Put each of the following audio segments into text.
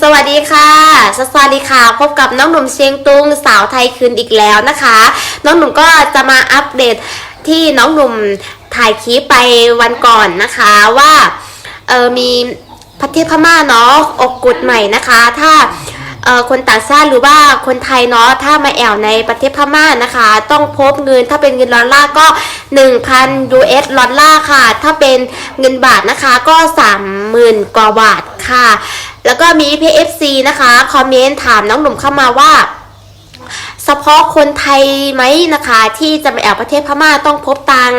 สวัสดีค่ะ สวัสดีค่ะ พบกับน้องหนุ่มเชียงตุงสาวไทยคืนอีกแล้วนะคะ น้องหนุ่มก็จะมาอัปเดตที่น้องหนุ่มถ่ายคลิปไปวันก่อนนะคะว่าเออมีประเทศพม่าเนาะออกกฎใหม่นะคะ ถ้าเออคนต่างชาติหรือว่าคนไทยเนาะถ้ามาแอวในประเทศพม่านะคะ ต้องพบเงินถ้าเป็นเงินดอลลาร์ก็ 1,000 US ดอลลาร์ค่ะ ถ้าเป็นเงินบาทนะคะก็ 30,000 กว่าบาทค่ะ แล้วก็มี PFC นะคะคอมเมนต์ถามน้องหนุ่มเข้ามาว่าเฉพาะคนไทยไหมนะคะ ที่จะมาแอบประเทศพม่าต้องพบตัง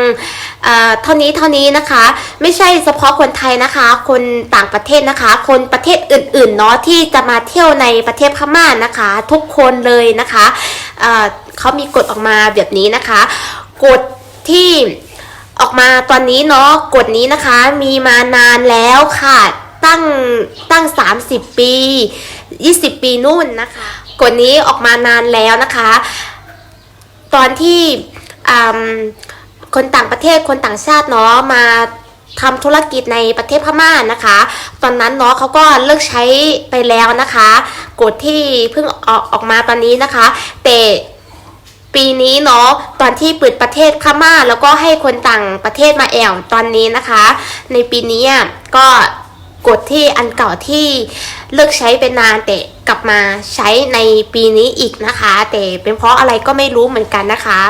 เอ่อเท่านี้เท่านี้นะคะ ไม่ใช่เฉพาะคนไทยนะคะ คนต่างประเทศนะคะ คนประเทศอื่นๆเนาะที่จะมาเที่ยวในประเทศพม่านะคะ ทุกคนเลยนะคะเอ่อเขามีกฎออกมาแบบนี้นะคะกฎที่ออกมาตอนนี้เนาะกฎนี้นะคะ มีมานานแล้วค่ะ ตั้งตั้ง 30 ปี 20 ปีนู่นนะคะกฎนี้ออกมานานแล้วนะคะ ตอนที่คนต่างประเทศคนต่างชาติเนาะมาทำธุรกิจในประเทศพม่านะคะ ตอนนั้นเนาะเขาก็เลิกใช้ไปแล้วนะคะกฎที่เพิ่งออกออกมาตอนนี้นะคะ แต่ปีนี้เนาะตอนที่เปิดประเทศพม่าแล้วก็ให้คนต่างประเทศมาแอวตอนนี้นะคะ ในปีนี้อะก็ กฎที่อันเก่าที่เลิกใช้ไปนานแต่กลับมาใช้ในปีนี้อีกนะคะ แต่เป็นเพราะอะไรก็ไม่รู้เหมือนกันนะคะ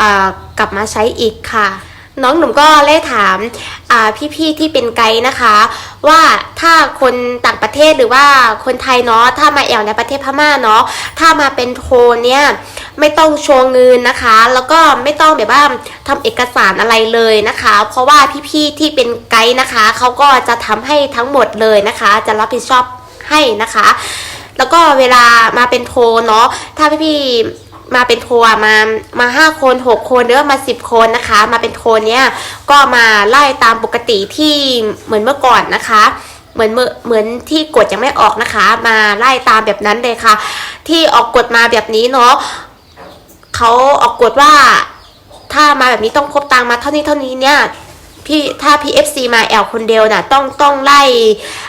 อ่ากลับมาใช้อีกค่ะน้องหนุ่มก็เลยถามพี่ๆที่เป็นไกด์นะคะ ว่าถ้าคนต่างประเทศหรือว่าคนไทยเนาะถ้ามาแอวในประเทศพม่าเนาะถ้ามาเป็นโทนเนี่ย ไม่ต้องโชว์เงินนะคะ แล้วก็ไม่ต้องแบบว่าทำเอกสารอะไรเลยนะคะ เพราะว่าพี่ๆที่เป็นไกด์นะคะเขาก็จะทำให้ทั้งหมดเลยนะคะ จะรับผิดชอบให้นะคะ แล้วก็เวลามาเป็นโทนเนาะถ้าพี่ๆมาเป็นโทนอะมามาห้าคนหกคนหรือว่ามาสิบคนนะคะ มาเป็นโทนเนี้ยก็มาไล่ตามปกติที่เหมือนเมื่อก่อนนะคะเหมือนเมื่อเหมือนที่กฎยังไม่ออกนะคะ มาไล่ตามแบบนั้นเลยค่ะ ที่ออกกฎมาแบบนี้เนาะ เขาออกกฎว่า ถ้ามาแบบนี้ต้องพบตังมาเท่านี้เท่านี้เนี่ย พี่ถ้า PFC มาแอลคนเดียวน่ะต้องต้องไล่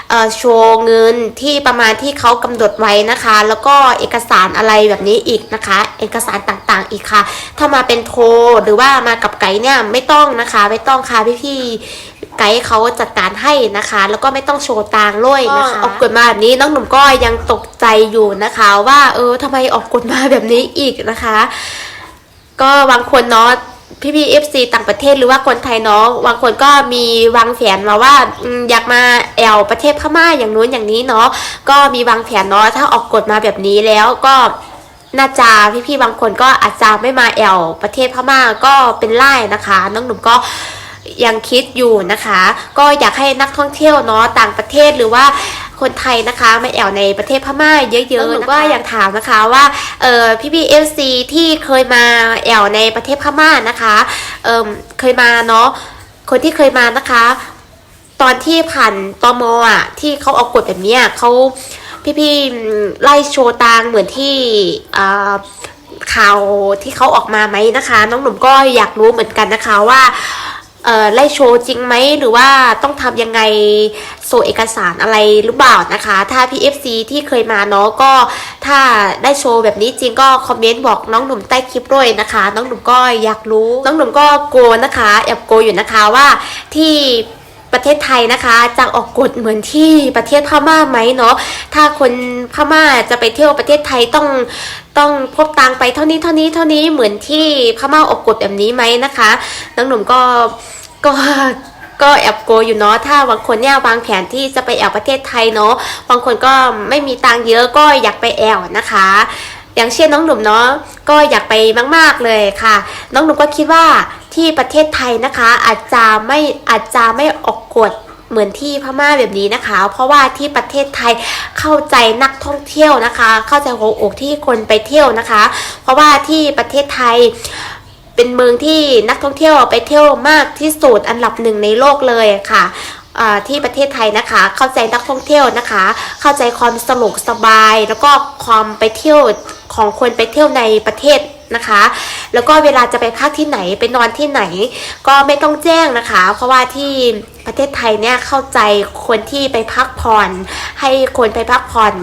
เอ่อโชว์เงินที่ประมาณที่เขากำหนดไว้นะคะ แล้วก็เอกสารอะไรแบบนี้อีกนะคะ เอกสารต่างๆอีกค่ะ ถ้ามาเป็นโทรหรือว่ามากับไกด์เนี่ยไม่ต้องนะคะไม่ต้องค่ะพี่ๆไกด์เขาจัดการให้นะคะ แล้วก็ไม่ต้องโชว์ตังค์ด้วยนะคะออกกฎมาแบบนี้น้องหนุ่มก็ยังตกใจอยู่นะคะ ว่าเออทำไมออกกฎมาแบบนี้อีกนะคะ ก็บางคนเนาะ พี่พีเอฟซีต่างประเทศหรือว่าคนไทยเนาะบางคนก็มีวางแผนมาว่าอยากมาแอวประเทศพม่าอย่างนู้นอย่างนี้เนาะก็มีวางแผนเนาะถ้าออกกฎมาแบบนี้แล้วก็น่าจะพี่ๆบางคนก็อาจจะไม่มาแอวประเทศพม่าก็เป็นไล่นะคะน้องหนุ่มก็ยังคิดอยู่นะคะ ก็อยากให้นักท่องเที่ยวเนาะต่างประเทศหรือว่า คนไทยนะคะมาแอวในประเทศพม่าเยอะๆหนูก็อยากถามนะคะว่าเออพี่พีเอฟซีที่เคยมาแอวในประเทศพม่านะคะเออเคยมาเนาะคนที่เคยมานะคะ ตอนที่ผ่านตมอะที่เขาออกกฎแบบเนี้ยเขาพี่ๆไล่โชว์ตางเหมือนที่อ่าข่าวที่เขาออกมาไหมนะคะ น้องหนุ่มก็อยากรู้เหมือนกันนะคะว่าเอ่อ ไล่โชว์จริงไหมหรือว่าต้องทำยังไงโซเอกสารอะไรหรือเปล่านะคะ ถ้า PFC ที่เคยมาเนาะก็ถ้าได้โชว์แบบนี้จริงก็คอมเมนต์บอกน้องหนุ่มใต้คลิปด้วยนะคะ น้องหนุ่มก็อยากรู้ น้องหนุ่มก็โกนะคะแอบโกอยู่นะคะว่าที่ ประเทศไทยนะคะจะออกกฎเหมือนที่ประเทศพม่าไหมเนาะถ้าคนพม่าจะไปเที่ยวประเทศไทยต้องต้องพบตังไปเท่านี้เท่านี้เท่านี้เหมือนที่พม่าออกกฎแบบนี้ไหมนะคะน้องหนุ่มก็ก็ก็แอบโกอยู่เนาะถ้าบางคนเนี่ยวางแผนที่จะไปแอบประเทศไทยเนาะบางคนก็ไม่มีตังเยอะก็อยากไปแอวนะคะ อย่างเช่นน้องหนุ่มเนาะก็อยากไปมาก ๆเลยค่ะ น้องหนุ่มก็คิดว่า ที่ประเทศไทยนะคะ อาจจะไม่อาจจะไม่ออกกฎเหมือนที่พม่าแบบนี้นะคะ เพราะว่าที่ประเทศไทยเข้าใจนักท่องเที่ยวนะคะ เข้าใจหัวอกที่คนไปเที่ยวนะคะ เพราะว่าที่ประเทศไทยเป็นเมืองที่นักท่องเที่ยวไปเที่ยวมากที่สุดอันดับหนึ่งในโลกเลยค่ะอ่าที่ประเทศไทยนะคะ เข้าใจนักท่องเที่ยวนะคะ เข้าใจความสนุกสบาย แล้วก็ความไปเที่ยวของคนไปเที่ยวในประเทศ นะคะ แล้วก็เวลาจะไปพักที่ไหนไปนอนที่ไหน ก็ไม่ต้องแจ้งนะคะ เพราะว่าที่ประเทศไทยเนี่ยเข้าใจคนที่ไปพักผ่อน ให้คนไปพักผ่อน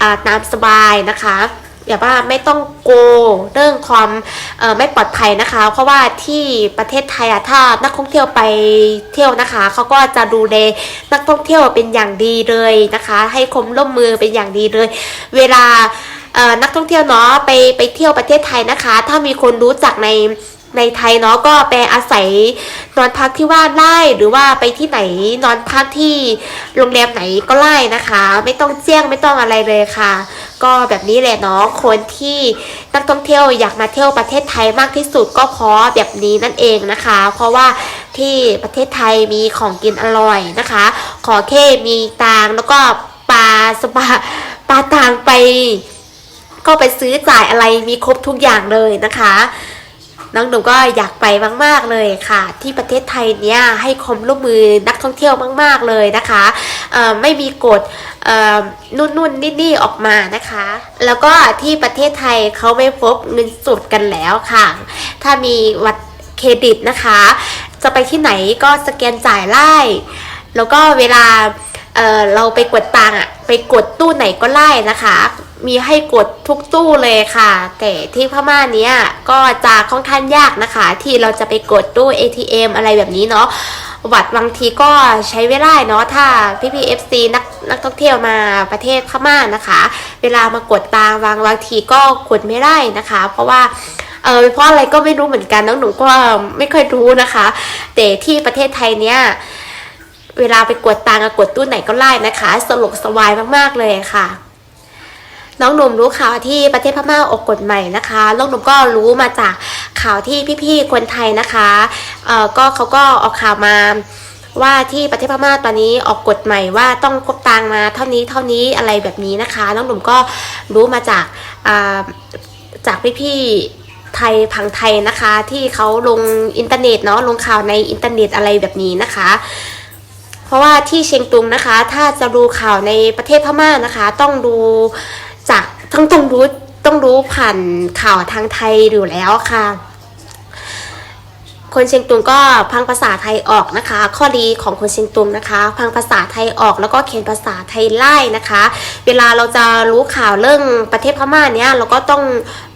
อตามสบายนะคะแบบว่าไม่ต้องโกเรื่องความไม่ปลอดภัยนะคะ เพราะว่าที่ประเทศไทยอะถ้านักท่องเที่ยวไปเที่ยวนะคะเขาก็จะดูแลนักท่องเที่ยวเป็นอย่างดีเลยนะคะ ให้ความร่วมมือเป็นอย่างดีเลย เวลา นักท่องเที่ยวเนาะไปไปเที่ยวประเทศไทยนะคะ ถ้ามีคนรู้จักในในไทยเนาะก็ไปอาศัยนอนพักที่ว่าไล่หรือว่าไปที่ไหนนอนพักที่โรงแรมไหนก็ไล่นะคะ ไม่ต้องแจ้งไม่ต้องอะไรเลยค่ะ ก็แบบนี้แหละเนาะคนที่นักท่องเที่ยวอยากมาเที่ยวประเทศไทยมากที่สุดก็เพราะแบบนี้นั่นเองนะคะ เพราะว่าที่ประเทศไทยมีของกินอร่อยนะคะ ขอแค่มีตางแล้วก็ปลาสปาปลาตางไป ก็ไปซื้อจ่ายอะไรมีครบทุกอย่างเลยนะคะ น้องหนูก็อยากไปมาก ๆเลยค่ะ ที่ประเทศไทยเนี่ยให้ความร่วมมือนักท่องเที่ยวมาก ๆเลยนะคะไม่มีกฎนุ่นนุ่นนี่นี่ออกมานะคะ แล้วก็ที่ประเทศไทยเขาไม่พบเงินสดกันแล้วค่ะ ถ้ามีวัดเครดิตนะคะ จะไปที่ไหนก็สแกนจ่ายไล่แล้วก็เวลาเเราไปกดตังค์อะไปกดตู้ไหนก็ไล่นะคะ มีให้กดทุกตู้เลยค่ะ แต่ที่พม่าเนี้ยก็จะค่อนข้างยากนะคะ ที่เราจะไปกดตู้ ATM อะไรแบบนี้เนาะวัดบางทีก็ใช้เวลาเนาะถ้าพี่พีเอฟซีนักนักท่องเที่ยวมาประเทศพม่านะคะ เวลามากดตังค์บางบางทีก็กดไม่ได้นะคะ เพราะว่าเออเพราะอะไรก็ไม่รู้เหมือนกันน้องหนูก็ไม่ค่อยรู้นะคะ แต่ที่ประเทศไทยเนี้ยเวลาไปกดตังค์อะกดตู้ไหนก็ไล่นะคะสะดวกสบายมากๆเลยค่ะ น้องหนุ่มรู้ข่าวที่ประเทศพม่าออกกฎใหม่นะคะน้องหนุ่มก็รู้มาจากข่าวที่พี่ๆคนไทยนะคะเอ่อก็เขาก็ออกข่าวมาว่าที่ประเทศพม่าตอนนี้ออกกฎใหม่ว่าต้องพกตังมาเท่านี้เท่านี้อะไรแบบนี้นะคะ น้องหนุ่มก็รู้มาจากอ่าจากพี่ๆไทยพังไทยนะคะ ที่เขาลงอินเทอร์เน็ตเนาะลงข่าวในอินเทอร์เน็ตอะไรแบบนี้นะคะ เพราะว่าที่เชียงตุงนะคะ ถ้าจะดูข่าวในประเทศพม่านะคะ ต้องดู จากต้องต้องรู้ต้องรู้ผ่านข่าวทางไทยอยู่แล้วค่ะ คนเชียงตุงก็พังภาษาไทยออกนะคะ ข้อดีของคนเชียงตุงนะคะ พังภาษาไทยออกแล้วก็เขียนภาษาไทยไล่นะคะ เวลาเราจะรู้ข่าวเรื่องประเทศพม่าเนี้ยเราก็ต้อง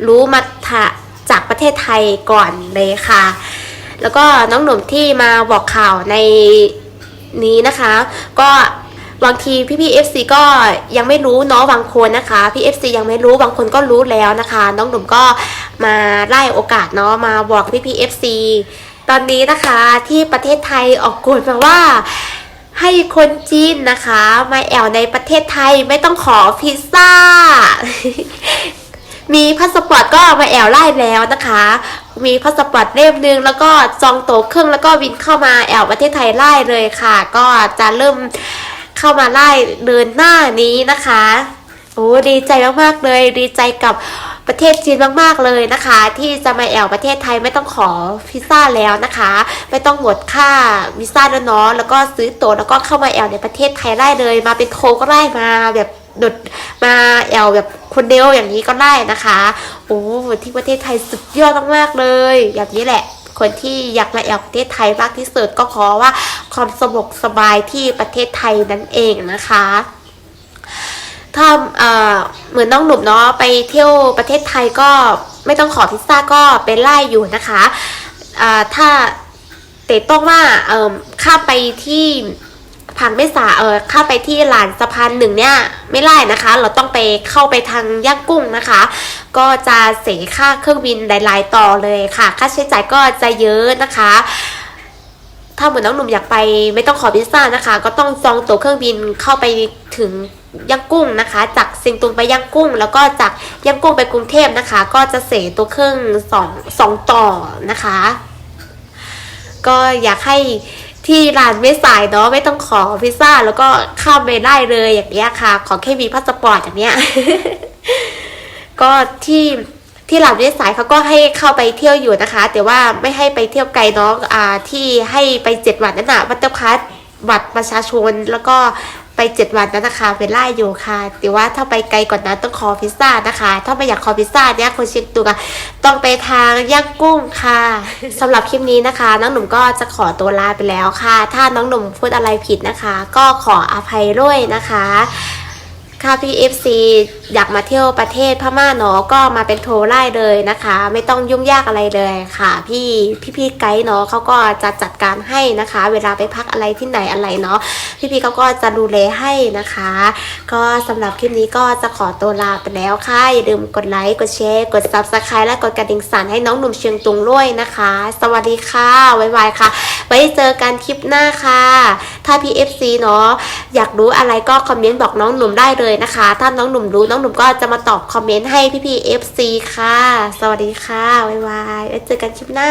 รู้มาจากประเทศไทยก่อนเลยค่ะ แล้วก็น้องหนุ่มที่มาบอกข่าวในนี้นะคะ ก็ บางทีพี่พี่เอฟซีก็ยังไม่รู้เนาะบางคนนะคะพี่เอฟซียังไม่รู้บางคนก็รู้แล้วนะคะ น้องหนุ่มก็มาไล่โอกาสเนาะมาบอกพี่พี่เอฟซีตอนนี้นะคะที่ประเทศไทยออกกฎมาว่าให้คนจีนนะคะมาแอวในประเทศไทยไม่ต้องขอพิซซ่า มีพาสปอร์ตก็มาแอวไล่แล้วนะคะ มีพาสปอร์ตเล่มหนึง แล้วก็จองตั๋วเครื่องแล้วก็บินเข้ามาแอวประเทศไทยไล่เลยค่ะ ก็จะเริ่ม เข้ามาไล่เดินหน้านี้นะคะ โอ้ดีใจมากๆเลย ดีใจกับประเทศจีนมากๆเลยนะคะ ที่จะมาแอวประเทศไทยไม่ต้องขอพิซซ่าแล้วนะคะ ไม่ต้องหมดค่าวีซ่าแล้วเนาะแล้วก็ซื้อตั๋วแล้วก็เข้ามาแอวในประเทศไทยได้เลย มาเป็นโคก็ได้มาแบบดดมาแอวแบบคนเดียวอย่างนี้ก็ได้นะคะ โอ้ที่ประเทศไทยสุดยอดมากๆเลย อย่างนี้แหละ คนที่อยากมาแอวประเทศไทยมากที่สุดก็เพราะว่า ความสะดวกสบายที่ประเทศไทยนั่นเองนะคะถ้าเหมือนน้องหนุ่มเนาะไปเที่ยวประเทศไทยก็ไม่ต้องขอพิซซ่าก็ไปไล่อยู่นะคะถ้าเตะต้องว่าข้ามไปที่พังไม่สาเออข้าไปที่ลานสะพานหนึ่งเนี่ยไม่ไล่นะคะ เราต้องไปเข้าไปทางย่างกุ้งนะคะ ก็จะเสียค่าเครื่องบินหลาย ๆ ต่อเลยค่ะ ค่าใช้จ่ายก็จะเยอะนะคะ ถ้าเหมือนน้องหนุ่มอยากไปไม่ต้องขอพิซซ่านะคะ ก็ต้องจองตั๋วเครื่องบินเข้าไปถึงย่างกุ้งนะคะ จากซิงตุงไปย่างกุ้ง แล้วก็จากย่างกุ้งไปกรุงเทพนะคะ ก็จะเสียตัวเครื่องสองสองต่อนะคะ ก็อยากให้ที่ร้านไม่สายเนาะไม่ต้องขอพิซซ่าแล้วก็ข้ามไปได้เลยอย่างเงี้ยค่ะ ขอแค่มีพาสปอร์ตอย่างเนี้ยก็ที่ ที่หลับด้วยสายเขาก็ให้เข้าไปเที่ยวอยู่นะคะ แต่ว่าไม่ให้ไปเที่ยวไกลเนาะอ่าที่ให้ไปเจ็ดวันนั่นน่ะวัตถุคัสบัตรประชาชนแล้วก็ไปเจ็ดวันนั้นนะคะเวลาอยู่ค่ะแต่ว่าถ้าไปไกลกว่านนั้นต้องขอพิซซ่านะคะ ถ้าไม่อยากขอพิซซ่าเนี่ยคนเชียงตุงต้องไปทางย่างกุ้งค่ะสำหรับคลิปนี้นะคะ น้องหนุ่มก็จะขอตัวลาไปแล้วค่ะ ถ้าน้องหนุ่มพูดอะไรผิดนะคะ ก็ขออภัยด้วยนะคะ ค่ะพี่ FC อยากมาเที่ยวประเทศพม่าเนาะก็มาเป็นโทรไล่เลยนะคะ ไม่ต้องยุ่งยากอะไรเลยค่ะ พี่พี่พี่ไกด์เนาะเขาก็จะจัดการให้นะคะ เวลาไปพักอะไรที่ไหนอะไรเนาะพี่พี่เขาก็จะดูแลให้นะคะ ก็สำหรับคลิปนี้ก็จะขอตัวลาไปแล้วค่ะอย่าลืมกดไลค์กดแชร์กด Subscribe และกดกระดิ่งสั่นให้น้องหนุ่มเชียงตุงด้วยนะคะ สวัสดีค่ะบ๊ายบายค่ะไว้เจอกันคลิปหน้าค่ะ ถ้าพี่ FC เนาะอยากรู้อะไรก็คอมเมนต์บอกน้องหนุ่มได้เลยนะคะ ถ้าน้องหนุ่มรู้น้องหนุ่มก็จะมาตอบคอมเมนต์ให้พี่พี่ FC ค่ะ สวัสดีค่ะบ๊ายบายไว้เจอกันคลิปหน้า